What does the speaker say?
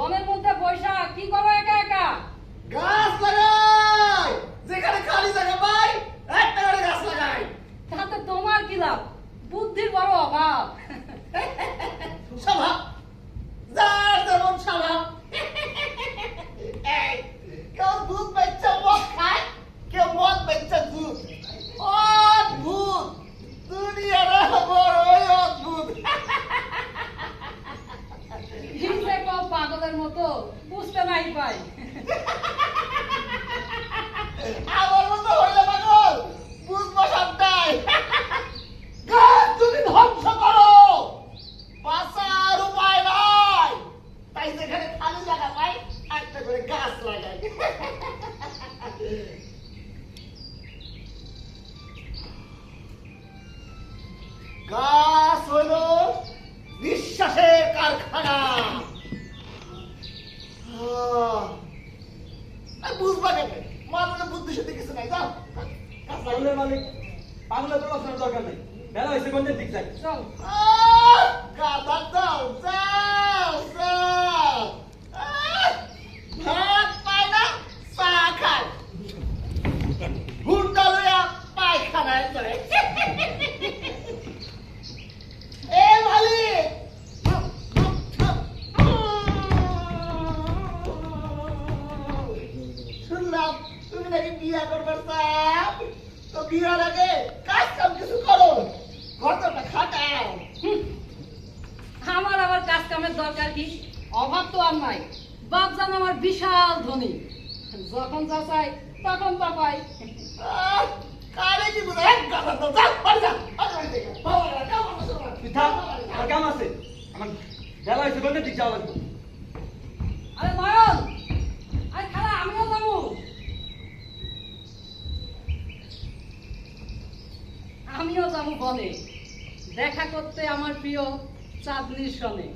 বনের মধ্যে বৈশা কি করো একা একা? গাছ লাগাই! যেখানে খালি জায়গা পাই একটা করে গাছ লাগাই। তাতে তোমার কি লাভ? বুদ্ধির বড় অভাব। স্বভাব। যার যেমন স্বভাব। কেউ দুধ বেচছে মদ খায় কেউ মদ বেচছে দুধ। অদ্ভুত মতো পুষ্টা নাই পাই বুঝবা কেন মানুষের বুদ্ধি শুদ্ধি কিছু নাই যাও। পাগলের মালিক। পাগলের দরকার নেই। বেলা হয়েছে কোন দিক যায় চল দাও যাও। নাকি বিয়া করবার চাও তো বিয়ার আগে কাজ কাম কিছু করো। ঘরটা খাটাও। আমার আবার কাজ কামের দরকার কি? অভাব তো আর নাই। বাপ জান আমার বিশাল ধনী। যখন যা চাই তখন তা পাই। কারে কি বুঝা এক গাদা দাও যা বাড়ি যা বাড়ি বাড়ি থেকে বাবা রে, কাম আছে। আমার বেলা হয়েছে কোনদিন ঠিক যাওয়া লাগবে আরে নয়ন আরে খালা আমিও যাব আমিও যাব বনে। দেখা করতে আমার প্রিয় চাঁদনির সনে